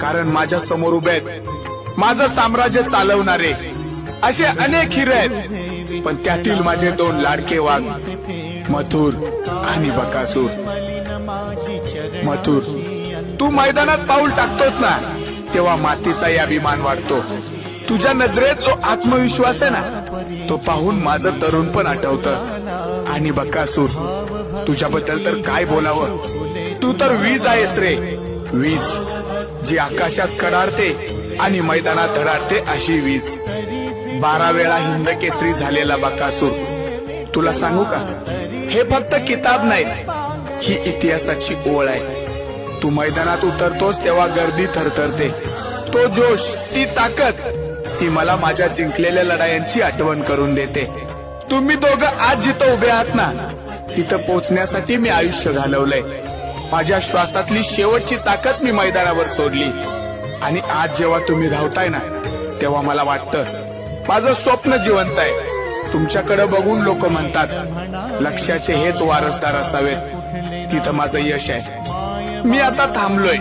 कारण माझ्यासमोर उभे आहेत. माझं साम्राज्य चालवणारे असे अनेक हिरे आहेत. पण त्यातील माझे दोन लाडके वाघ मथुर आणि बकासूर. मथुर तू मैदानात पाऊल टाकतोस ना तेव्हा मातीचाही अभिमान वाढतो. तुझ्या नजरेत जो आत्मविश्वास आहे ना तो पाहून माझं तरुण पण आठवत. आणि बकासूर तुझ्याबद्दल तर काय बोलावं? तू तर वीज आहेस रे. वीज. जी आकाशात कडाडते आणि मैदानात धडाडते अशी वीज. बारा वेळा हिंद केसरी झालेला बकासूर तुला सांगू का? हे फक्त किताब नाही. ही इतिहासाची ओळ आहे. तू मैदानात उतरतोस तेव्हा गर्दी थरथरते. तो जोश ती ताकद ती मला माझ्या जिंकलेल्या लढायांची आठवण करून देते. तुम्ही दोघं आज जिथं उभे आहात ना तिथं पोहोचण्यासाठी मी आयुष्य घालवलंय. माझ्या श्वासातली शेवटची ताकद मी मैदानावर सोडली. आणि आज जेव्हा तुम्ही धावताय ना तेव्हा मला वाटतं माझं स्वप्न जिवंत आहे. तुमच्याकडे बघून लोक म्हणतात लक्ष्याचे हेच वारसदार असावेत. तिथं माझं यश आहे. मी आता थांबलोय.